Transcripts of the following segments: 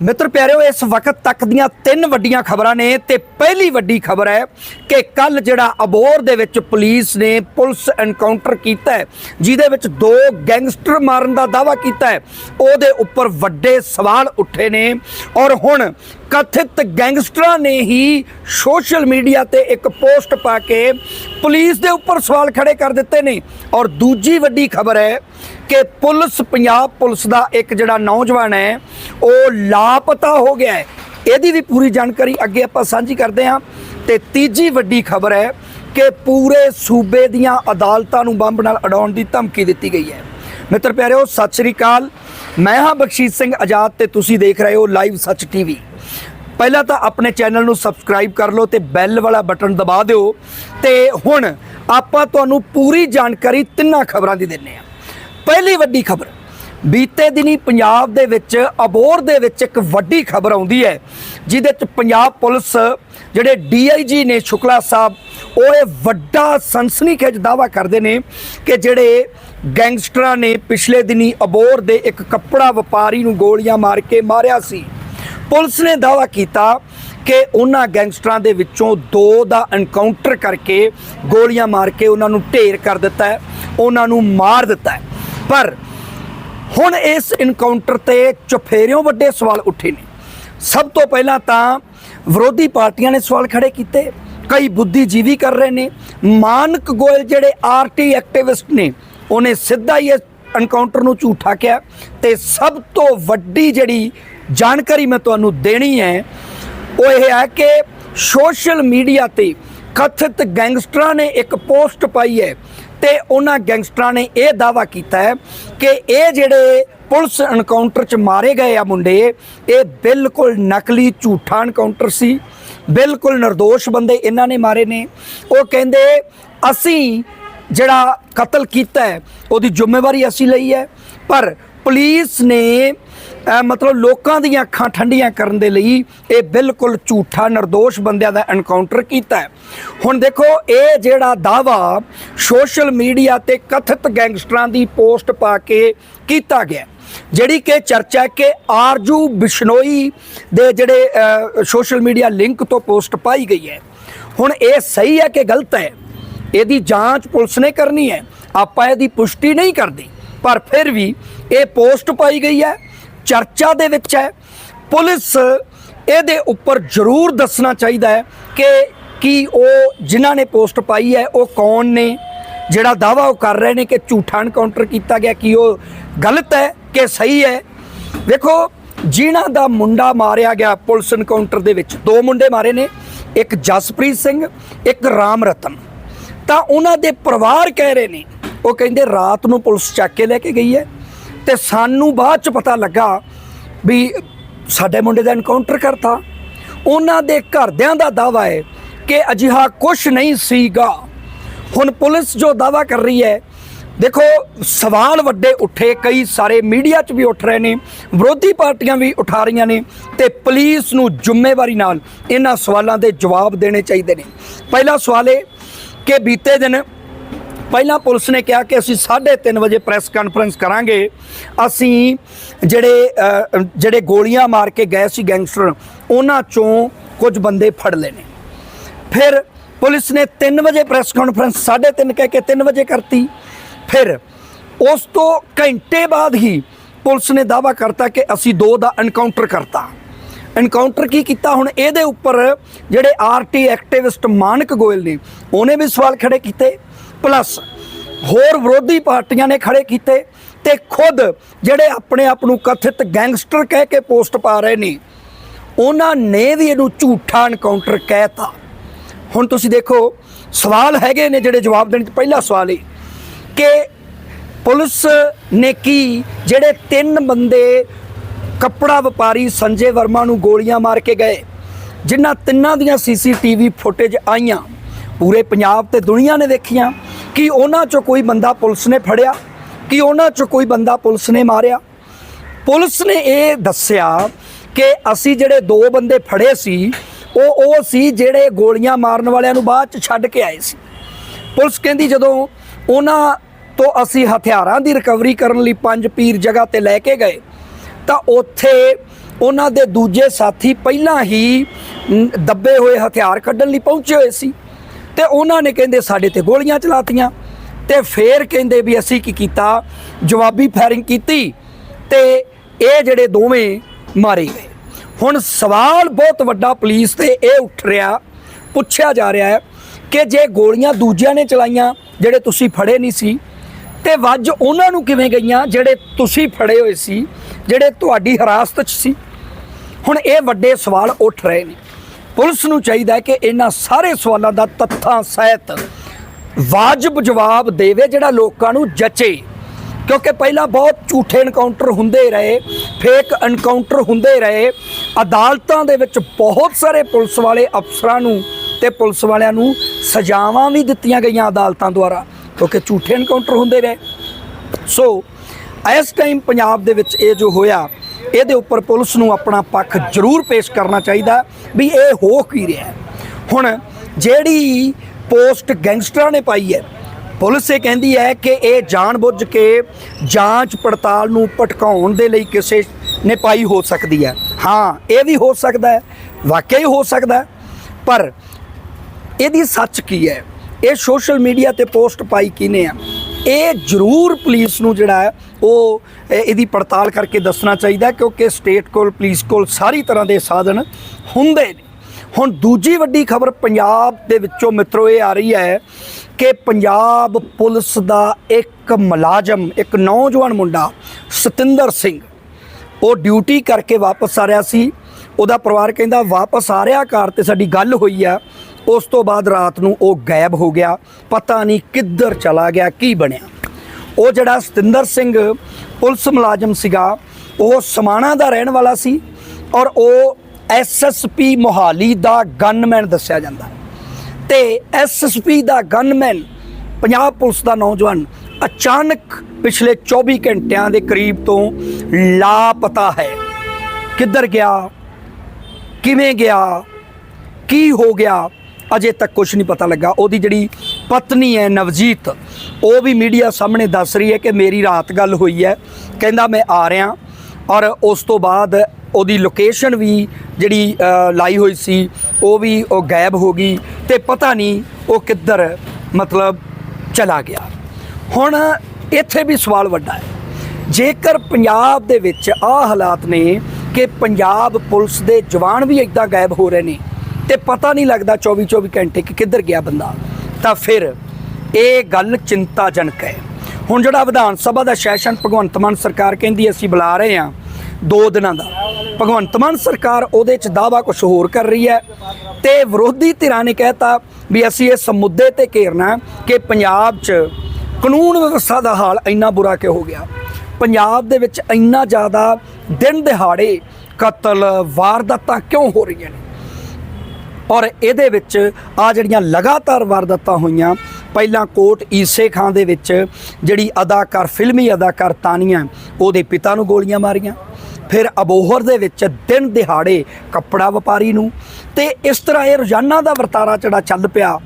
ਮਿੱਤਰ ਪਿਆਰਿਓ, ਇਸ ਵਕਤ ਤੱਕ ਦੀਆਂ ਤਿੰਨ ਵੱਡੀਆਂ ਖਬਰਾਂ ਨੇ ਤੇ ਪਹਿਲੀ ਵੱਡੀ ਖਬਰ ਹੈ ਕਿ ਕੱਲ ਜਿਹੜਾ ਅਬੋਰ ਦੇ ਵਿੱਚ ਪੁਲਿਸ ਨੇ ਪੁਲਿਸ ਐਨਕਾਊਂਟਰ ਕੀਤਾ ਹੈ, ਜਿਹਦੇ ਵਿੱਚ ਦੋ ਗੈਂਗਸਟਰ ਮਾਰਨ ਦਾ ਦਾਵਾ ਕੀਤਾ ਹੈ, ਉਹਦੇ ਉੱਪਰ ਵੱਡੇ ਸਵਾਲ ਉੱਠੇ ਨੇ ਔਰ ਹੁਣ ਕਥਿਤ ਗੈਂਗਸਟਰਾਂ ਨੇ ਹੀ ਸੋਸ਼ਲ ਮੀਡੀਆ ਤੇ ਇੱਕ ਪੋਸਟ ਪਾ ਕੇ ਪੁਲਿਸ ਦੇ ਉੱਪਰ ਸਵਾਲ ਖੜੇ ਕਰ ਦਿੱਤੇ ਨੇ। ਔਰ ਦੂਜੀ ਵੱਡੀ ਖਬਰ ਹੈ ਕਿ ਪੁਲਿਸ, ਪੰਜਾਬ ਪੁਲਿਸ ਦਾ ਇੱਕ ਜਿਹੜਾ ਨੌਜਵਾਨ ਹੈ, ਉਹ ਲਾਪਤਾ ਹੋ ਗਿਆ ਹੈ। ਇਹਦੀ ਵੀ ਪੂਰੀ ਜਾਣਕਾਰੀ ਅੱਗੇ ਆਪਾਂ ਸਾਂਝੀ ਕਰਦੇ ਹਾਂ। ਤੇ ਤੀਜੀ ਵੱਡੀ ਖਬਰ ਹੈ ਕਿ ਪੂਰੇ ਸੂਬੇ ਦੀਆਂ ਅਦਾਲਤਾਂ ਨੂੰ ਬੰਬ ਨਾਲ ਅਡਾਉਣ ਦੀ ਧਮਕੀ ਦਿੱਤੀ ਗਈ ਹੈ। ਮਿੱਤਰ ਪਿਆਰਿਓ, ਸਤਿ ਸ੍ਰੀ ਅਕਾਲ। ਮੈਂ ਹਾਂ ਬਖਸ਼ੀਸ਼ ਸਿੰਘ ਆਜ਼ਾਦ ਤੇ ਤੁਸੀਂ ਦੇਖ ਰਹੇ ਹੋ ਲਾਈਵ ਸੱਚ ਟੀਵੀ। ਪਹਿਲਾਂ ਤਾਂ ਆਪਣੇ ਚੈਨਲ ਨੂੰ ਸਬਸਕ੍ਰਾਈਬ ਕਰ ਲਓ ਤੇ ਬੈਲ ਵਾਲਾ ਬਟਨ ਦਬਾ ਦਿਓ। ਤੇ ਹੁਣ ਆਪਾਂ ਤੁਹਾਨੂੰ ਪੂਰੀ ਜਾਣਕਾਰੀ ਤਿੰਨਾਂ ਖਬਰਾਂ ਦੀ ਦਿੰਨੇ ਆ। ਪਹਿਲੀ ਵੱਡੀ ਖਬਰ, ਬੀਤੇ ਦਿਨੀ ਪੰਜਾਬ ਦੇ ਵਿੱਚ ਅਬੋਰ ਦੇ ਵਿੱਚ ਇੱਕ ਵੱਡੀ ਖਬਰ ਆਉਂਦੀ ਹੈ, ਜਿਹਦੇ ਚ ਪੰਜਾਬ ਪੁਲਿਸ ਜਿਹੜੇ ਡੀਆਈਜੀ ਨੇ ਸ਼ੁਕਲਾ ਸਾਹਿਬ, ਉਹ ਇਹ ਵੱਡਾ ਸਨਸਨੀਖੇਜ ਦਾਵਾ ਕਰਦੇ ਨੇ ਕਿ ਜਿਹੜੇ ਗੈਂਗਸਟਰਾਂ ਨੇ ਪਿਛਲੇ ਦਿਨੀ ਅਬੋਰ ਦੇ ਇੱਕ ਕੱਪੜਾ ਵਪਾਰੀ ਨੂੰ ਗੋਲੀਆਂ ਮਾਰ ਕੇ ਮਾਰਿਆ ਸੀ। ਪੁਲਿਸ ਨੇ ਦਾਅਵਾ ਕੀਤਾ ਕਿ ਉਹਨਾਂ ਗੈਂਗਸਟਰਾਂ ਦੇ ਵਿੱਚੋਂ ਦੋ ਦਾ ਐਨਕਾਊਂਟਰ ਕਰਕੇ ਗੋਲੀਆਂ ਮਾਰ ਕੇ ਉਹਨਾਂ ਨੂੰ ਢੇਰ ਕਰ ਦਿੱਤਾ ਹੈ, ਉਹਨਾਂ ਨੂੰ ਮਾਰ ਦਿੱਤਾ ਹੈ। ਪਰ ਹੁਣ ਇਸ ਇਨਕਾਊਂਟਰ ਤੇ ਚੁਫੇਰਿਓਂ ਵੱਡੇ ਸਵਾਲ ਉੱਠੇ ਨੇ। ਸਭ ਤੋਂ ਪਹਿਲਾਂ ਤਾਂ ਵਿਰੋਧੀ ਪਾਰਟੀਆਂ ਨੇ ਸਵਾਲ ਖੜੇ ਕੀਤੇ। ਕਈ ਬੁੱਧੀਜੀਵੀ ਕਰ ਰਹੇ ਨੇ। ਮਾਨਕ ਗੋਇਲ ਜਿਹੜੇ ਆਰਟੀ ਐਕਟਿਵਿਸਟ ਨੇ, ਉਹਨੇ ਸਿੱਧਾ ਹੀ ਇਸ ਐਨਕਾਊਂਟਰ ਨੂੰ ਝੂਠਾ ਕਿਹਾ ਤੇ ਸਭ ਤੋਂ ਵੱਡੀ ਜਿਹੜੀ ਜਾਣਕਾਰੀ ਮੈਂ ਤੁਹਾਨੂੰ ਦੇਣੀ ਹੈ, ਉਹ ਇਹ ਹੈ ਕਿ ਸੋਸ਼ਲ ਮੀਡੀਆ ਤੇ ਕਥਿਤ ਗੈਂਗਸਟਰਾਂ ਨੇ ਇੱਕ ਪੋਸਟ ਪਾਈ ਹੈ ਤੇ ਉਹਨਾਂ ਗੈਂਗਸਟਰਾਂ ਨੇ ਇਹ ਦਾਵਾ ਕੀਤਾ ਹੈ ਕਿ ਇਹ ਜਿਹੜੇ ਪੁਲਿਸ ਐਨਕਾਊਂਟਰ ਚ ਮਾਰੇ ਗਏ ਆ ਮੁੰਡੇ, ਇਹ ਬਿਲਕੁਲ ਨਕਲੀ ਝੂਠਾ ਐਨਕਾਊਂਟਰ ਸੀ, ਬਿਲਕੁਲ નિર્ਦੋਸ਼ ਬੰਦੇ ਇਹਨਾਂ ਨੇ ਮਾਰੇ ਨੇ। ਉਹ ਕਹਿੰਦੇ, ਅਸੀਂ ਜਿਹੜਾ ਕਤਲ ਕੀਤਾ ਹੈ, ਉਹਦੀ ਜ਼ਿੰਮੇਵਾਰੀ ਅਸੀਂ ਲਈ ਹੈ। ਪਰ ਪੁਲਿਸ ਨੇ ਮਤਲਬ ਲੋਕਾਂ ਦੀਆਂ ਅੱਖਾਂ ਠੰਡੀਆਂ ਕਰਨ ਦੇ ਲਈ ਇਹ ਬਿਲਕੁਲ ਝੂਠਾ નિર્ਦੋਸ਼ ਬੰਦਿਆਂ ਦਾ ਐਨਕਾਊਂਟਰ ਕੀਤਾ ਹੈ। ਹੁਣ ਦੇਖੋ, ਇਹ ਜਿਹੜਾ ਦਾਵਾ ਸੋਸ਼ਲ ਮੀਡੀਆ ਤੇ ਕਥਿਤ ਗੈਂਗਸਟਰਾਂ ਦੀ ਪੋਸਟ ਪਾ ਕੇ ਕੀਤਾ ਗਿਆ ਜਿਹੜੀ ਕਿ ਚਰਚਾ ਕਿ ਆਰਜੂ ਬਿਸ਼ਨੋਈ ਦੇ ਜਿਹੜੇ ਸੋਸ਼ਲ ਮੀਡੀਆ ਲਿੰਕ ਤੋਂ ਪੋਸਟ ਪਾਈ ਗਈ ਹੈ। ਹੁਣ ਇਹ ਸਹੀ ਹੈ ਕਿ ਗਲਤ ਹੈ? ਇਹਦੀ ਜਾਂਚ ਪੁਲਿਸ ਨੇ ਕਰਨੀ ਹੈ। ਆਪਾਂ ਇਹਦੀ ਪੁਸ਼ਟੀ ਨਹੀਂ ਕਰਦੇ। ਪਰ ਫਿਰ ਵੀ ਇਹ ਪੋਸਟ ਪਾਈ ਗਈ ਹੈ, ਚਰਚਾ ਦੇ ਵਿੱਚ ਹੈ। ਪੁਲਿਸ ਇਹਦੇ ਉੱਪਰ ਜ਼ਰੂਰ ਦੱਸਣਾ ਚਾਹੀਦਾ ਹੈ ਕਿ ਕੀ ਉਹ ਜਿਨ੍ਹਾਂ ਨੇ ਪੋਸਟ ਪਾਈ ਹੈ, ਉਹ ਕੌਣ ਨੇ? ਜਿਹੜਾ ਦਾਵਾ ਉਹ ਕਰ ਰਹੇ ਨੇ ਕਿ ਝੂਠਾ ਐਨਕਾਊਂਟਰ ਕੀਤਾ ਗਿਆ, ਕੀ ਉਹ ਗਲਤ ਹੈ ਕਿ ਸਹੀ ਹੈ? ਵੇਖੋ, ਜਿਨ੍ਹਾਂ ਦਾ ਮੁੰਡਾ ਮਾਰਿਆ ਗਿਆ ਪੁਲਿਸ ਐਨਕਾਊਂਟਰ ਦੇ ਵਿੱਚ, ਦੋ ਮੁੰਡੇ ਮਾਰੇ ਨੇ। ਇੱਕ ਜਸਪ੍ਰੀਤ ਸਿੰਘ, ਇੱਕ ਰਾਮ ਰਤਨ। ਤਾਂ ਉਹਨਾਂ ਦੇ ਪਰਿਵਾਰ ਕਹਿ ਰਹੇ ਨੇ। ਉਹ ਕਹਿੰਦੇ, ਰਾਤ ਨੂੰ ਪੁਲਿਸ ਚੱਕ ਕੇ ਲੈ ਕੇ ਗਈ ਹੈ ਤੇ ਸਾਨੂੰ ਬਾਅਦ ਚ ਪਤਾ ਲੱਗਾ ਵੀ ਸਾਡੇ ਮੁੰਡੇ ਦਾ ਐਨਕਾਊਂਟਰ ਕਰਤਾ। ਉਹਨਾਂ ਦੇ ਘਰਦਿਆਂ ਦਾ ਦਾਵਾ ਹੈ ਕਿ ਅਜਿਹਾ ਕੁਝ ਨਹੀਂ ਸੀਗਾ। ਹੁਣ ਪੁਲਿਸ ਜੋ ਦਾਵਾ ਕਰ ਰਹੀ ਹੈ, ਦੇਖੋ, ਸਵਾਲ ਵੱਡੇ ਉੱਠੇ। ਕਈ ਸਾਰੇ ਮੀਡੀਆ 'ਚ ਵੀ ਉੱਠ ਰਹੇ ਨੇ, ਵਿਰੋਧੀ ਪਾਰਟੀਆਂ ਵੀ ਉਠਾ ਰਹੀਆਂ ਨੇ ਤੇ ਪੁਲਿਸ ਨੂੰ ਜ਼ਿੰਮੇਵਾਰੀ ਨਾਲ ਇਹਨਾਂ ਸਵਾਲਾਂ ਦੇ ਜਵਾਬ ਦੇਣੇ ਚਾਹੀਦੇ ਨੇ। ਪਹਿਲਾ ਸਵਾਲ ਇਹ ਕਿ ਬੀਤੇ ਦਿਨ ਪਹਿਲਾਂ ਪੁਲਿਸ ਨੇ ਕਿਹਾ ਕਿ ਅਸੀਂ 3:30 ਵਜੇ ਪ੍ਰੈਸ ਕਾਨਫਰੰਸ ਕਰਾਂਗੇ। ਅਸੀਂ ਜਿਹੜੇ ਜਿਹੜੇ ਗੋਲੀਆਂ ਮਾਰ ਕੇ ਗਏ ਸੀ ਗੈਂਗਸਟਰ, ਉਹਨਾਂ ਚੋਂ ਕੁਝ ਬੰਦੇ ਫੜ ਲਏ ਨੇ। ਫਿਰ ਪੁਲਿਸ ਨੇ 3 ਵਜੇ ਪ੍ਰੈਸ ਕਾਨਫਰੰਸ 3:30 ਕਹਿ ਕੇ 3 ਵਜੇ ਕਰਤੀ। ਫਿਰ ਉਸ ਤੋਂ ਘੰਟੇ ਬਾਅਦ ਹੀ ਪੁਲਿਸ ਨੇ ਦਾਵਾ ਕਰਤਾ ਕਿ ਅਸੀਂ ਦੋ ਦਾ ਐਨਕਾਊਂਟਰ ਕਰਤਾ। ਐਨਕਾਊਂਟਰ ਕੀ ਕੀਤਾ? ਹੁਣ ਇਹਦੇ ਉੱਪਰ ਜਿਹੜੇ ਆਰਟੀ ਐਕਟਿਵਿਸਟ ਮਾਨਕ ਗੋਇਲ ਨੇ, ਉਹਨੇ ਵੀ ਸਵਾਲ ਖੜੇ ਕੀਤੇ। ਪਲੱਸ ਹੋਰ ਵਿਰੋਧੀ ਪਾਰਟੀਆਂ ਨੇ ਖੜੇ ਕੀਤੇ ਤੇ ਖੁਦ ਜਿਹੜੇ ਆਪਣੇ ਆਪ ਨੂੰ ਕਥਿਤ ਗੈਂਗਸਟਰ ਕਹਿ ਕੇ ਪੋਸਟ ਪਾ ਰਹੇ ਨੇ, ਉਹਨਾਂ ਨੇ ਵੀ ਇਹਨੂੰ ਝੂਠਾ ਐਨਕਾਊਂਟਰ ਕਹਿਤਾ। ਹੁਣ ਤੁਸੀਂ ਦੇਖੋ, ਸਵਾਲ ਹੈਗੇ ਨੇ ਜਿਹੜੇ ਜਵਾਬ ਦੇਣ ਚ ਪਹਿਲਾ ਸਵਾਲ ਇਹ ਕਿ ਪੁਲਿਸ ਨੇ ਕੀ ਜਿਹੜੇ ਤਿੰਨ ਬੰਦੇ ਕੱਪੜਾ ਵਪਾਰੀ ਸੰਜੇ ਵਰਮਾ ਨੂੰ ਗੋਲੀਆਂ ਮਾਰ ਕੇ ਗਏ। ਜਿਨ੍ਹਾਂ ਤਿੰਨਾਂ ਦੀਆਂ ਸੀਸੀਟੀਵੀ ਫੁਟੇਜ ਆਈਆਂ। ਪੂਰੇ ਪੰਜਾਬ ਤੇ ਦੁਨੀਆ ਨੇ ਦੇਖੀਆਂ ਕਿ ਉਹਨਾਂ ਚੋਂ ਕੋਈ ਬੰਦਾ ਪੁਲਿਸ ਨੇ ਫੜਿਆ, ਕਿ ਉਹਨਾਂ ਚੋਂ ਕੋਈ ਬੰਦਾ ਪੁਲਿਸ ਨੇ ਮਾਰਿਆ। ਪੁਲਿਸ ਨੇ ਇਹ ਦੱਸਿਆ ਕਿ ਅਸੀਂ ਜਿਹੜੇ ਦੋ ਬੰਦੇ ਫੜੇ ਸੀ, ਉਹ ਉਹ ਸੀ ਜਿਹੜੇ ਗੋਲੀਆਂ ਮਾਰਨ ਵਾਲਿਆਂ ਨੂੰ ਬਾਅਦ ਚ ਛੱਡ ਕੇ ਆਏ ਸੀ। ਪੁਲਿਸ ਕਹਿੰਦੀ ਜਦੋਂ ਉਹਨਾਂ ਤੋਂ ਅਸੀਂ ਹਥਿਆਰਾਂ ਦੀ ਰਿਕਵਰੀ ਕਰਨ ਲਈ ਪੰਜ ਪੀਰ ਜਗ੍ਹਾ ਤੇ ਲੈ ਕੇ ਗਏ ਤਾਂ ਉੱਥੇ ਉਹਨਾਂ ਦੇ ਦੂਜੇ ਸਾਥੀ ਪਹਿਲਾਂ ਹੀ ਦੱਬੇ ਹੋਏ ਹਥਿਆਰ ਕੱਢਣ ਲਈ ਪਹੁੰਚੇ ਹੋਏ ਸੀ। ਤੇ ਉਹਨਾਂ ਨੇ ਕਹਿੰਦੇ, ਸਾਡੇ ਤੇ ਗੋਲੀਆਂ ਚਲਾਤੀਆਂ। ਤੇ ਫੇਰ ਕਹਿੰਦੇ ਵੀ ਅਸੀਂ ਕੀ ਕੀਤਾ? ਜਵਾਬੀ ਫਾਇਰਿੰਗ ਕੀਤੀ ਤੇ ਇਹ ਜਿਹੜੇ ਦੋਵੇਂ ਮਾਰੇ ਗਏ। ਹੁਣ ਸਵਾਲ ਬਹੁਤ ਵੱਡਾ ਪੁਲਿਸ ਤੇ ਇਹ ਉੱਠ ਰਿਹਾ, ਪੁੱਛਿਆ ਜਾ ਰਿਹਾ ਹੈ ਕਿ ਜੇ ਗੋਲੀਆਂ ਦੂਜਿਆਂ ਨੇ ਚਲਾਈਆਂ, ਜਿਹੜੇ ਤੁਸੀਂ ਫੜੇ ਨਹੀਂ ਸੀ, ਤੇ ਵੱਜ ਉਹਨਾਂ ਨੂੰ ਕਿਵੇਂ ਗਈਆਂ, ਜਿਹੜੇ ਤੁਸੀਂ ਫੜੇ ਹੋਏ ਸੀ ਜਿਹੜੇ ਤੁਹਾਡੀ ਹਿਰਾਸਤ 'ਚ ਸੀ। ਹੁਣ ਇਹ ਵੱਡੇ ਸਵਾਲ ਉੱਠ ਰਹੇ ਨੇ। ਪੁਲਿਸ ਨੂੰ ਚਾਹੀਦਾ ਹੈ ਕਿ ਇਹਨਾਂ ਸਾਰੇ ਸਵਾਲਾਂ ਦਾ ਤੱਥਾਂ ਸਹਿਤ ਵਾਜਬ ਜਵਾਬ ਦੇਵੇ, ਜਿਹੜਾ ਲੋਕਾਂ ਨੂੰ ਜਚੇ। ਕਿਉਂਕਿ ਪਹਿਲਾਂ ਬਹੁਤ ਝੂਠੇ ਐਨਕਾਊਂਟਰ ਹੁੰਦੇ ਰਹੇ ਫੇਕ ਐਨਕਾਊਂਟਰ ਹੁੰਦੇ ਰਹੇ। ਅਦਾਲਤਾਂ ਦੇ ਵਿੱਚ ਬਹੁਤ ਸਾਰੇ ਪੁਲਿਸ ਵਾਲੇ ਅਫਸਰਾਂ ਨੂੰ ਤੇ ਪੁਲਿਸ ਵਾਲਿਆਂ ਨੂੰ ਸਜ਼ਾਵਾਂ ਵੀ ਦਿੱਤੀਆਂ ਗਈਆਂ ਅਦਾਲਤਾਂ ਦੁਆਰਾ, ਕਿਉਂਕਿ ਝੂਠੇ ਐਨਕਾਊਂਟਰ ਹੁੰਦੇ ਰਹੇ। ਸੋ ਇਸ ਟਾਈਮ ਪੰਜਾਬ ਦੇ ਵਿੱਚ ਇਹ ਜੋ ਹੋਇਆ, ਇਹਦੇ ਉੱਪਰ ਪੁਲਿਸ ਨੂੰ ਆਪਣਾ ਪੱਖ ਜ਼ਰੂਰ ਪੇਸ਼ ਕਰਨਾ ਚਾਹੀਦਾ ਵੀ ਇਹ ਹੋ ਕੀ ਰਿਹਾ ਹੁਣ ਜਿਹੜੀ ਪੋਸਟ ਗੈਂਗਸਟਰਾਂ ਨੇ ਪਾਈ ਹੈ, ਪੁਲਿਸ ਇਹ ਕਹਿੰਦੀ ਹੈ ਕਿ ਇਹ ਜਾਣਬੁੱਝ ਕੇ ਜਾਂਚ ਪੜਤਾਲ ਨੂੰ ਭਟਕਾਉਣ ਦੇ ਲਈ ਕਿਸੇ ਨੇ ਪਾਈ ਹੋ ਸਕਦੀ ਹੈ। ਹਾਂ, ਇਹ ਵੀ ਹੋ ਸਕਦਾ ਹੈ ਵਾਕਿਆ ਹੀ ਹੋ ਸਕਦਾ ਪਰ ਇਹਦੀ ਸੱਚ ਕੀ ਹੈ? ਇਹ ਸੋਸ਼ਲ ਮੀਡੀਆ ਤੇ ਪੋਸਟ ਪਾਈ ਕਿਨੇ ਆ? ਇਹ ਜ਼ਰੂਰ ਪੁਲਿਸ ਨੂੰ ਜਿਹੜਾ ਹੈ ਉਹ ਇਹਦੀ ਪੜਤਾਲ ਕਰਕੇ ਦੱਸਣਾ ਚਾਹੀਦਾ ਕਿਉਂਕਿ ਸਟੇਟ ਕੋਲ, ਪੁਲਿਸ ਕੋਲ ਸਾਰੀ ਤਰ੍ਹਾਂ ਦੇ ਸਾਧਨ ਹੁੰਦੇ ਨੇ। ਹੁਣ ਦੂਜੀ ਵੱਡੀ ਖਬਰ ਪੰਜਾਬ ਦੇ ਵਿੱਚੋਂ ਮਿੱਤਰੋ, ਇਹ ਆ ਰਹੀ ਹੈ ਕਿ ਪੰਜਾਬ ਪੁਲਿਸ ਦਾ ਇੱਕ ਮੁਲਾਜ਼ਮ, ਇੱਕ ਨੌਜਵਾਨ ਮੁੰਡਾ, ਸਤਿੰਦਰ ਸਿੰਘ, ਉਹ ਡਿਊਟੀ ਕਰਕੇ ਵਾਪਸ ਆ ਰਿਹਾ ਸੀ। ਉਹਦਾ ਪਰਿਵਾਰ ਕਹਿੰਦਾ, ਵਾਪਸ ਆ ਰਿਹਾ ਕਾਰ ਤੇ ਸਾਡੀ ਗੱਲ ਹੋਈ ਆ। ਉਸ ਤੋਂ ਬਾਅਦ ਰਾਤ ਨੂੰ ਉਹ ਗਾਇਬ ਹੋ ਗਿਆ। ਪਤਾ ਨਹੀਂ ਕਿੱਧਰ ਚਲਾ ਗਿਆ, ਕੀ ਬਣਿਆ। ਉਹ ਜਿਹੜਾ ਸਤਿੰਦਰ ਸਿੰਘ ਪੁਲਿਸ ਮੁਲਾਜ਼ਮ ਸੀਗਾ, ਉਹ ਸਮਾਣਾ ਦਾ ਰਹਿਣ ਵਾਲਾ ਸੀ ਔਰ ਉਹ ਐਸਐਸਪੀ ਮੋਹਾਲੀ ਦਾ ਗਨਮੈਨ ਦੱਸਿਆ ਜਾਂਦਾ। ਤੇ ਐਸਐਸਪੀ ਦਾ ਗਨਮੈਨ ਪੰਜਾਬ ਪੁਲਿਸ ਦਾ ਨੌਜਵਾਨ ਅਚਾਨਕ ਪਿਛਲੇ 24 ਘੰਟਿਆਂ ਦੇ ਕਰੀਬ ਤੋਂ ਲਾਪਤਾ ਹੈ। ਕਿੱਧਰ ਗਿਆ? ਕਿਵੇਂ ਗਿਆ? ਕੀ ਹੋ ਗਿਆ? ਅਜੇ ਤੱਕ ਕੁਝ ਨਹੀਂ ਪਤਾ ਲੱਗਾ। ਉਹਦੀ ਜਿਹੜੀ ਪਤਨੀ ਹੈ, ਨਵਜੀਤ, ਉਹ ਵੀ ਮੀਡੀਆ ਸਾਹਮਣੇ ਦੱਸ ਰਹੀ ਹੈ ਕਿ ਮੇਰੀ ਰਾਤ ਗੱਲ ਹੋਈ ਹੈ। ਕਹਿੰਦਾ, ਮੈਂ ਆ ਰਿਹਾ ਔਰ ਉਸ ਤੋਂ ਬਾਅਦ ਉਹਦੀ ਲੋਕੇਸ਼ਨ ਵੀ ਜਿਹੜੀ ਲਾਈ ਹੋਈ ਸੀ, ਉਹ ਵੀ ਉਹ ਗਾਇਬ ਹੋ ਗਈ ਤੇ ਪਤਾ ਨਹੀਂ ਉਹ ਕਿੱਧਰ, ਮਤਲਬ ਚਲਾ ਗਿਆ। ਹੁਣ ਇੱਥੇ ਵੀ ਸਵਾਲ ਵੱਡਾ ਹੈ। ਜੇਕਰ ਪੰਜਾਬ ਦੇ ਵਿੱਚ ਆ ਹਾਲਾਤ ਨੇ ਕਿ ਪੰਜਾਬ ਪੁਲਿਸ ਦੇ ਜਵਾਨ ਵੀ ਇਦਾਂ ਗਾਇਬ ਹੋ ਰਹੇ ਨੇ ਤੇ ਪਤਾ ਨਹੀਂ ਲੱਗਦਾ 24 24 ਘੰਟੇ ਕਿ ਕਿੱਧਰ ਗਿਆ ਬੰਦਾ। ਤਾਂ ਫਿਰ ਇਹ ਗੱਲ ਚਿੰਤਾਜਨਕ ਹੈ। ਹੁਣ ਜਿਹੜਾ ਵਿਧਾਨ ਸਭਾ ਦਾ ਸੈਸ਼ਨ ਭਗਵੰਤ ਮਾਨ ਸਰਕਾਰ ਕਹਿੰਦੀ ਅਸੀਂ ਬੁਲਾ ਰਹੇ ਹਾਂ ਦੋ ਦਿਨਾਂ ਦਾ। ਭਗਵੰਤ ਮਾਨ ਸਰਕਾਰ ਉਹਦੇ ਚ ਦਾਵਾ ਕੁਝ ਹੋਰ ਕਰ ਰਹੀ ਹੈ ਤੇ ਵਿਰੋਧੀ ਧਿਰਾਂ ਨੇ ਕਹਿਤਾ ਵੀ ਅਸੀਂ ਇਸ ਮੁੱਦੇ ਤੇ ਘੇਰਨਾ ਕਿ ਪੰਜਾਬ 'ਚ ਕਾਨੂੰਨ ਵਿਵਸਥਾ ਦਾ ਹਾਲ ਇੰਨਾ ਬੁਰਾ ਕਿਉਂ ਹੋ ਗਿਆ? ਪੰਜਾਬ ਦੇ ਵਿੱਚ ਇੰਨਾ ਜ਼ਿਆਦਾ ਦਿਨ ਦਿਹਾੜੇ ਕਤਲ, ਵਾਰਦਾਤਾਂ ਕਿਉਂ ਹੋ ਰਹੀਆਂ ਨੇ? ਔਰ ਇਹਦੇ ਵਿੱਚ ਆ ਜਿਹੜੀਆਂ ਲਗਾਤਾਰ ਵਾਰਦਾਤਾਂ ਹੋਈਆਂ, ਪਹਿਲਾਂ ਕੋਟ ਈਸੇ ਖਾਂ ਦੇ ਵਿੱਚ ਜਿਹੜੀ ਅਦਾਕਾਰ, ਫਿਲਮੀ ਅਦਾਕਾਰ ਤਾਨੀਆ, ਉਹਦੇ ਪਿਤਾ ਨੂੰ ਗੋਲੀਆਂ ਮਾਰੀਆਂ। ਫਿਰ ਅਬੋਹਰ ਦੇ ਵਿੱਚ ਦਿਨ ਦਿਹਾੜੇ ਕੱਪੜਾ ਵਪਾਰੀ ਨੂੰ, ਤੇ ਇਸ ਤਰ੍ਹਾਂ ਇਹ ਰੋਜ਼ਾਨਾ ਦਾ ਵਰਤਾਰਾ ਜਿਹੜਾ ਚੱਲ ਪਿਆ,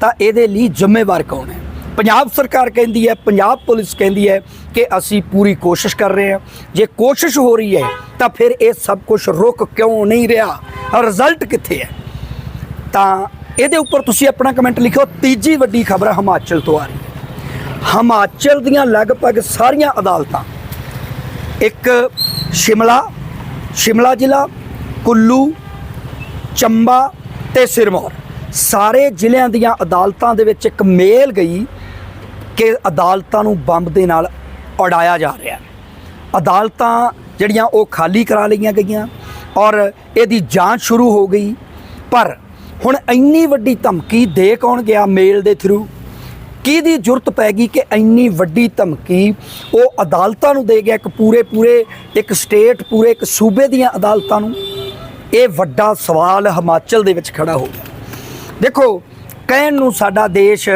ਤਾਂ ਇਹਦੇ ਲਈ ਜ਼ਿੰਮੇਵਾਰ ਕੌਣ ਹੈ? ਪੰਜਾਬ ਸਰਕਾਰ ਕਹਿੰਦੀ ਹੈ, ਪੰਜਾਬ ਪੁਲਿਸ ਕਹਿੰਦੀ ਹੈ ਕਿ ਅਸੀਂ ਪੂਰੀ ਕੋਸ਼ਿਸ਼ ਕਰ ਰਹੇ ਹਾਂ। ਜੇ ਕੋਸ਼ਿਸ਼ ਹੋ ਰਹੀ ਹੈ, ਤਾਂ ਫਿਰ ਇਹ ਸਭ ਕੁਝ ਰੁਕ ਕਿਉਂ ਨਹੀਂ ਰਿਹਾ? ਰਿਜ਼ਲਟ ਕਿੱਥੇ ਹੈ? ਤਾਂ ਇਹਦੇ ਉੱਪਰ ਤੁਸੀਂ ਆਪਣਾ ਕਮੈਂਟ ਲਿਖਿਓ। ਤੀਜੀ ਵੱਡੀ ਖਬਰ ਹਿਮਾਚਲ ਤੋਂ ਆ ਰਹੀ। ਹੈ ਹਿਮਾਚਲ ਦੀਆਂ ਲਗਭਗ ਸਾਰੀਆਂ ਅਦਾਲਤਾਂ, ਇੱਕ ਸ਼ਿਮਲਾ ਸ਼ਿਮਲਾ ਜ਼ਿਲ੍ਹਾ, ਕੁੱਲੂ, ਚੰਬਾ ਤੇ ਸਿਰਮੌਰ। ਸਾਰੇ ਜ਼ਿਲ੍ਹਿਆਂ ਦੀਆਂ ਅਦਾਲਤਾਂ ਦੇ ਵਿੱਚ ਇੱਕ ਮੇਲ ਗਈ ਕਿ ਅਦਾਲਤਾਂ ਨੂੰ ਬੰਬ ਦੇ ਨਾਲ ਉਡਾਇਆ ਜਾ ਰਿਹਾ। ਅਦਾਲਤਾਂ ਜਿਹੜੀਆਂ ਉਹ ਖਾਲੀ ਕਰਾ ਲਈਆਂ ਗਈਆਂ ਔਰ ਇਹਦੀ ਜਾਂਚ ਸ਼ੁਰੂ ਹੋ ਗਈ। ਪਰ ਹੁਣ ਇੰਨੀ ਵੱਡੀ ਧਮਕੀ ਦੇ ਕੌਣ ਗਿਆ ਮੇਲ ਦੇ ਥਰੂ ਕਿਹਦੀ ਜ਼ਰੂਰਤ ਪੈ ਗਈ ਕਿ ਇੰਨੀ ਵੱਡੀ ਧਮਕੀ ਉਹ ਅਦਾਲਤਾਂ ਨੂੰ ਦੇ ਗਿਆ ਇੱਕ ਪੂਰੇ ਪੂਰੇ, ਇੱਕ ਸਟੇਟ ਪੂਰੇ ਇੱਕ ਸੂਬੇ ਦੀਆਂ ਅਦਾਲਤਾਂ ਨੂੰ? ਇਹ ਵੱਡਾ ਸਵਾਲ ਹਿਮਾਚਲ ਦੇ ਵਿੱਚ ਖੜਾ ਹੋ ਗਿਆ। ਦੇਖੋ, ਕਹਿਣ ਨੂੰ ਸਾਡਾ ਦੇਸ਼,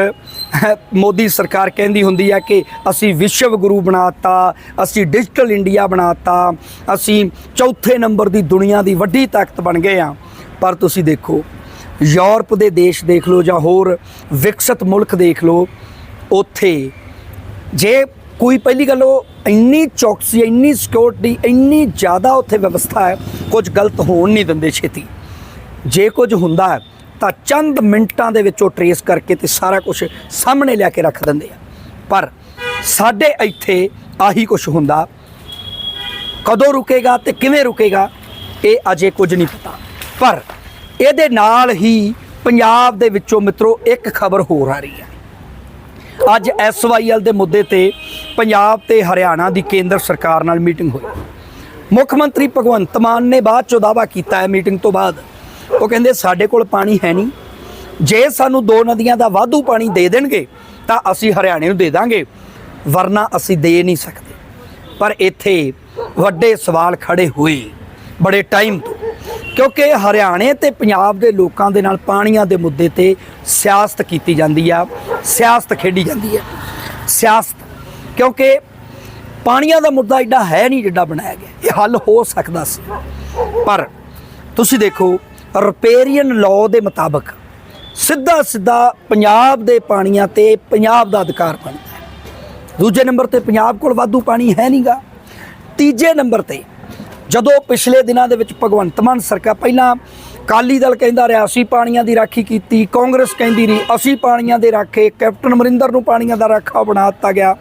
ਮੋਦੀ ਸਰਕਾਰ ਕਹਿੰਦੀ ਹੁੰਦੀ ਹੈ ਕਿ ਅਸੀਂ ਵਿਸ਼ਵ ਗੁਰੂ ਬਣਾਤਾ, ਅਸੀਂ ਡਿਜੀਟਲ ਇੰਡੀਆ ਬਣਾਤਾ, ਅਸੀਂ ਚੌਥੇ ਨੰਬਰ ਦੀ ਦੁਨੀਆ ਦੀ ਵੱਡੀ ਤਾਕਤ ਬਣ ਗਏ ਆ। ਪਰ ਤੁਸੀਂ ਦੇਖੋ ਯੂਰਪ ਦੇ ਦੇਸ਼ ਦੇਖ ਲਓ ਜਾਂ ਹੋਰ ਵਿਕਸਿਤ ਮੁਲਕ ਦੇਖ ਲਓ, ਉੱਥੇ ਜੇ ਕੋਈ ਪਹਿਲੀ ਗੱਲ ਉਹ ਇੰਨੀ ਚੌਕਸੀ, ਇੰਨੀ ਸਿਕਿਉਰਿਟੀ ਇੰਨੀ ਜ਼ਿਆਦਾ ਉੱਥੇ ਵਿਵਸਥਾ ਹੈ, ਕੁਝ ਗਲਤ ਹੋਣ ਨਹੀਂ ਦਿੰਦੇ ਛੇਤੀ। ਜੇ ਕੁਝ ਹੁੰਦਾ ਹੈ, ਤਾਂ ਚੰਦ ਮਿੰਟਾਂ ਦੇ ਵਿੱਚ ਉਹ ਟਰੇਸ ਕਰਕੇ ਤੇ ਸਾਰਾ ਕੁਝ ਸਾਹਮਣੇ ਲਿਆ ਕੇ ਰੱਖ ਦਿੰਦੇ ਆ। ਪਰ ਸਾਡੇ ਇੱਥੇ ਆਹੀ ਕੁਝ ਹੁੰਦਾ, ਕਦੋਂ ਰੁਕੇਗਾ ਤੇ ਕਿਵੇਂ ਰੁਕੇਗਾ, ਇਹ ਅਜੇ ਕੁਝ ਨਹੀਂ ਪਤਾ। ਪਰ ਇਹਦੇ ਨਾਲ ਹੀ ਪੰਜਾਬ ਦੇ ਵਿੱਚੋਂ ਮਿੱਤਰੋ ਇੱਕ ਖਬਰ ਹੋਰ ਆ ਰਹੀ ਹੈ। ਅੱਜ ਐਸਵਾਈਐਲ ਦੇ ਮੁੱਦੇ ਤੇ ਪੰਜਾਬ ਤੇ ਹਰਿਆਣਾ ਦੀ ਕੇਂਦਰ ਸਰਕਾਰ ਨਾਲ ਮੀਟਿੰਗ ਹੋਈ। ਮੁੱਖ ਮੰਤਰੀ ਭਗਵੰਤ ਮਾਨ ਨੇ ਬਾਅਦ ਚੋਂ ਦਾਅਵਾ ਕੀਤਾ ਹੈ ਮੀਟਿੰਗ ਤੋਂ ਬਾਅਦ। ਉਹ ਕਹਿੰਦੇ, ਸਾਡੇ ਕੋਲ ਪਾਣੀ ਹੈ ਨਹੀਂ। ਜੇ ਸਾਨੂੰ ਦੋ ਨਦੀਆਂ ਦਾ ਵਾਧੂ ਪਾਣੀ ਦੇ ਦੇਣਗੇ, ਤਾਂ ਅਸੀਂ ਹਰਿਆਣੇ ਨੂੰ ਦੇ ਦਾਂਗੇ, ਵਰਨਾ ਅਸੀਂ ਦੇ ਨਹੀਂ ਸਕਦੇ। ਪਰ ਇੱਥੇ ਵੱਡੇ ਸਵਾਲ ਖੜੇ ਹੋਏ ਬੜੇ ਟਾਈਮ ਤੋਂ। ਕਿਉਂਕਿ ਹਰਿਆਣੇ ਤੇ ਪੰਜਾਬ ਦੇ ਲੋਕਾਂ ਦੇ ਨਾਲ ਪਾਣੀਆਂ ਦੇ ਮੁੱਦੇ ਤੇ ਸਿਆਸਤ ਕੀਤੀ ਜਾਂਦੀ ਆ, ਸਿਆਸਤ ਖੇਡੀ ਜਾਂਦੀ ਹੈ ਸਿਆਸਤ, ਕਿਉਂਕਿ ਪਾਣੀਆਂ ਦਾ ਮੁੱਦਾ ਐਡਾ ਹੈ ਨਹੀਂ ਜਿੱਡਾ ਬਣਾਇਆ ਗਿਆ। ਇਹ ਹੱਲ ਹੋ ਸਕਦਾ ਸੀ। ਪਰ ਤੁਸੀਂ ਦੇਖੋ, ਰਿਪੇਰੀਅਨ ਲਾਅ ਦੇ ਮੁਤਾਬਕ ਸਿੱਧਾ ਸਿੱਧਾ ਪੰਜਾਬ ਦੇ ਪਾਣੀਆਂ ਤੇ ਪੰਜਾਬ ਦਾ ਅਧਿਕਾਰ ਬਣਦਾ ਹੈ। ਦੂਜੇ ਨੰਬਰ ਤੇ ਪੰਜਾਬ ਕੋਲ ਵਾਧੂ ਪਾਣੀ ਹੈ ਨਹੀਂਗਾ ਤੀਜੇ ਨੰਬਰ ਤੇ ਜਦੋਂ ਪਿਛਲੇ ਦਿਨਾਂ ਦੇ ਵਿੱਚ ਭਗਵੰਤ ਮਾਨ ਸਰਕਾਰ ਪਹਿਲਾਂ ਕਾਲੀ ਦਲ ਕਹਿੰਦਾ ਰਿਹਾ, ਅਸੀਂ ਪਾਣੀਆਂ ਦੀ ਰਾਖੀ ਕੀਤੀ, ਕਾਂਗਰਸ ਕਹਿੰਦੀ ਰਹੀ, ਅਸੀਂ ਪਾਣੀਆਂ ਦੇ ਰਾਖੇ, ਕੈਪਟਨ ਅਮਰਿੰਦਰ ਨੂੰ ਪਾਣੀਆਂ ਦਾ ਰਾਖਾ ਬਣਾ ਦਿੱਤਾ ਗਿਆ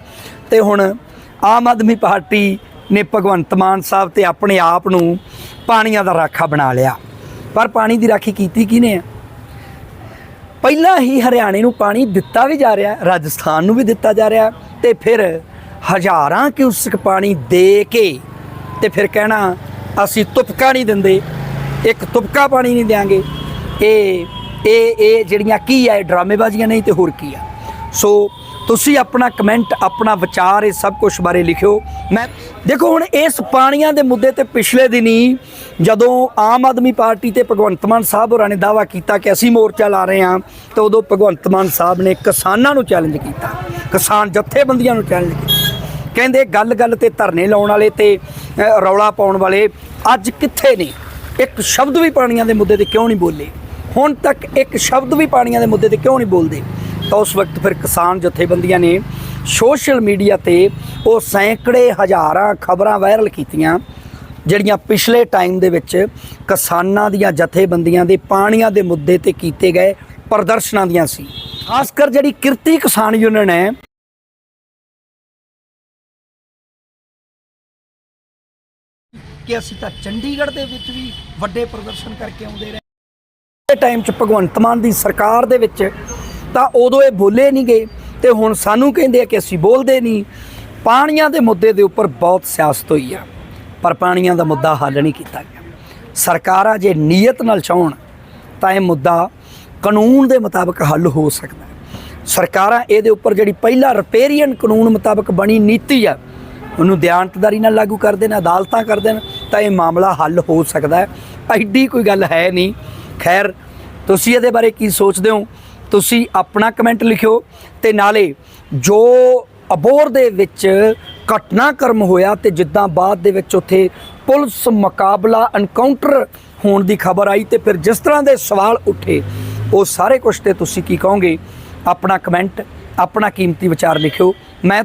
ਤੇ ਹੁਣ ਆਮ ਆਦਮੀ ਪਾਰਟੀ ਨੇ ਭਗਵੰਤ ਮਾਨ ਸਾਹਿਬ ਤੇ ਆਪਣੇ ਆਪ ਨੂੰ ਪਾਣੀਆਂ ਦਾ ਰਾਖਾ ਬਣਾ ਲਿਆ। ਪਰ ਪਾਣੀ ਦੀ ਰਾਖੀ ਕੀਤੀ ਕਿਹਨੇ ਆ? ਪਹਿਲਾਂ ਹੀ ਹਰਿਆਣੇ ਨੂੰ ਪਾਣੀ ਦਿੱਤਾ ਵੀ ਜਾ ਰਿਹਾ, ਰਾਜਸਥਾਨ ਨੂੰ ਵੀ ਦਿੱਤਾ ਜਾ ਰਿਹਾ ਤੇ ਫਿਰ ਹਜ਼ਾਰਾਂ ਕਿਊਸਕ ਪਾਣੀ ਦੇ ਕੇ ਤੇ ਫਿਰ ਕਹਿਣਾ, ਅਸੀਂ ਤੁਪਕਾ ਨਹੀਂ ਦਿੰਦੇ, ਇੱਕ ਤੁਪਕਾ ਪਾਣੀ ਨਹੀਂ ਦਿਆਂਗੇ। ਇਹ ਇਹ ਇਹ ਜਿਹੜੀਆਂ ਕੀ ਹੈ ਡਰਾਮੇਬਾਜ਼ੀਆਂ ਨਹੀਂ ਤੇ ਹੋਰ ਕੀ ਆ। ਸੋ ਤੁਸੀਂ ਆਪਣਾ ਕਮੈਂਟ, ਆਪਣਾ ਵਿਚਾਰ, ਇਹ ਸਭ ਕੁਝ ਬਾਰੇ ਲਿਖਿਓ। ਮੈਂ, ਦੇਖੋ ਹੁਣ ਇਸ ਪਾਣੀਆਂ ਦੇ ਮੁੱਦੇ ਤੇ ਪਿਛਲੇ ਦਿਨੀ ਜਦੋਂ ਆਮ ਆਦਮੀ ਪਾਰਟੀ ਤੇ ਭਗਵੰਤ ਮਾਨ ਸਾਹਿਬ ਹੋਰਾਂ ਨੇ ਦਾਵਾ ਕੀਤਾ ਕਿ ਅਸੀਂ ਮੋਰਚਾ ਲਾ ਰਹੇ ਹਾਂ, ਤਾਂ ਉਦੋਂ ਭਗਵੰਤ ਮਾਨ ਸਾਹਿਬ ਨੇ ਕਿਸਾਨਾਂ ਨੂੰ ਚੈਲੰਜ ਕੀਤਾ। ਕਿਸਾਨ ਜਥੇਬੰਦੀਆਂ ਨੂੰ ਚੈਲੰਜ ਕੀਤਾ। ਕਹਿੰਦੇ ਗੱਲ ਗੱਲ ਤੇ ਧਰਨੇ ਲਾਉਣ ਵਾਲੇ ਤੇ ਰੌਲਾ ਪਾਉਣ ਵਾਲੇ ਅੱਜ ਕਿੱਥੇ ਨੇ? ਇੱਕ ਸ਼ਬਦ ਵੀ ਪਾਣੀਆਂ ਦੇ ਮੁੱਦੇ ਤੇ ਕਿਉਂ ਨਹੀਂ ਬੋਲੇ? ਹੁਣ ਤੱਕ ਇੱਕ ਸ਼ਬਦ ਵੀ ਪਾਣੀਆਂ ਦੇ ਮੁੱਦੇ ਤੇ ਕਿਉਂ ਨਹੀਂ ਬੋਲਦੇ? ਤਾਂ ਉਸ ਵਕਤ ਫਿਰ ਕਿਸਾਨ ਜਥੇਬੰਦੀਆਂ ਨੇ ਸੋਸ਼ਲ ਮੀਡੀਆ ਤੇ ਉਹ ਸੈਂਕੜੇ ਹਜ਼ਾਰਾਂ ਖਬਰਾਂ ਵਾਇਰਲ ਕੀਤੀਆਂ, ਜਿਹੜੀਆਂ ਪਿਛਲੇ ਟਾਈਮ ਦੇ ਵਿੱਚ ਕਿਸਾਨਾਂ ਦੀਆਂ ਜਥੇਬੰਦੀਆਂ ਦੇ ਪਾਣੀਆਂ ਦੇ ਮੁੱਦੇ ਤੇ ਕੀਤੇ ਗਏ ਪ੍ਰਦਰਸ਼ਨਾਂ ਦੀਆਂ ਸੀ। ਖਾਸ ਕਰ ਜਿਹੜੀ ਕਿਰਤੀ ਕਿਸਾਨ ਯੂਨੀਅਨ ਹੈ ਕਿ ਅਸੀਂ ਤਾਂ ਚੰਡੀਗੜ੍ਹ ਦੇ ਵਿੱਚ ਵੀ ਵੱਡੇ ਪ੍ਰਦਰਸ਼ਨ ਕਰਕੇ ਆਉਂਦੇ ਰਹੇ। ਟਾਈਮ 'ਚ ਭਗਵੰਤ ਮਾਨ ਦੀ ਸਰਕਾਰ ਦੇ ਵਿੱਚ ਤਾਂ ਉਦੋਂ ਇਹ ਬੋਲੇ ਨਹੀਂ ਗਏ ਤੇ ਹੁਣ ਸਾਨੂੰ ਕਹਿੰਦੇ ਆ ਕਿ ਅਸੀਂ ਬੋਲਦੇ ਨਹੀਂ। ਪਾਣੀਆਂ ਦੇ ਮੁੱਦੇ ਦੇ ਉੱਪਰ ਬਹੁਤ ਸਿਆਸਤ ਹੋਈ ਆ, ਪਰ ਪਾਣੀਆਂ ਦਾ ਮੁੱਦਾ ਹੱਲ ਨਹੀਂ ਕੀਤਾ ਗਿਆ। ਸਰਕਾਰਾਂ ਜੇ ਨੀਅਤ ਨਾਲ ਚਾਹਣ ਤਾਂ ਇਹ ਮੁੱਦਾ ਕਾਨੂੰਨ ਦੇ ਮੁਤਾਬਕ ਹੱਲ ਹੋ ਸਕਦਾ ਸਰਕਾਰਾਂ ਇਹਦੇ ਉੱਪਰ ਜਿਹੜੀ ਪਹਿਲਾ ਰਿਪੇਰੀਅਨ ਕਾਨੂੰਨ ਮੁਤਾਬਕ ਬਣੀ ਨੀਤੀ ਆ ਉਹਨੂੰ ਦਿਆਨਤਦਾਰੀ ਨਾਲ ਲਾਗੂ ਕਰ ਦੇਣ ਅਦਾਲਤਾਂ ਕਰ ਦੇਣ ਤਾਂ ਇਹ ਮਾਮਲਾ ਹੱਲ ਹੋ ਸਕਦਾ ਹੈ। ਐਡੀ ਕੋਈ ਗੱਲ ਹੈ ਨਹੀਂ। ਖੈਰ, ਤੁਸੀਂ ਇਹਦੇ ਬਾਰੇ ਕੀ ਸੋਚਦੇ ਹੋ? ਤੁਸੀਂ ਆਪਣਾ ਕਮੈਂਟ ਲਿਖਿਓ ਤੇ ਨਾਲੇ ਜੋ ਅਬੋਰ ਦੇ ਵਿੱਚ ਘਟਨਾਕ੍ਰਮ ਹੋਇਆ ਤੇ ਜਿੱਦਾਂ ਬਾਅਦ ਦੇ ਵਿੱਚ ਉੱਥੇ ਪੁਲਿਸ ਮੁਕਾਬਲਾ ਐਨਕਾਊਂਟਰ ਹੋਣ ਦੀ ਖਬਰ ਆਈ ਤੇ ਫਿਰ ਜਿਸ ਤਰ੍ਹਾਂ ਦੇ ਸਵਾਲ ਉੱਠੇ, ਉਹ ਸਾਰੇ ਕੁਝ ਤੇ ਤੁਸੀਂ ਕੀ ਕਹੋਗੇ? ਆਪਣਾ ਕਮੈਂਟ, ਆਪਣਾ ਕੀਮਤੀ ਵਿਚਾਰ ਲਿਖਿਓ। ਮੈਂ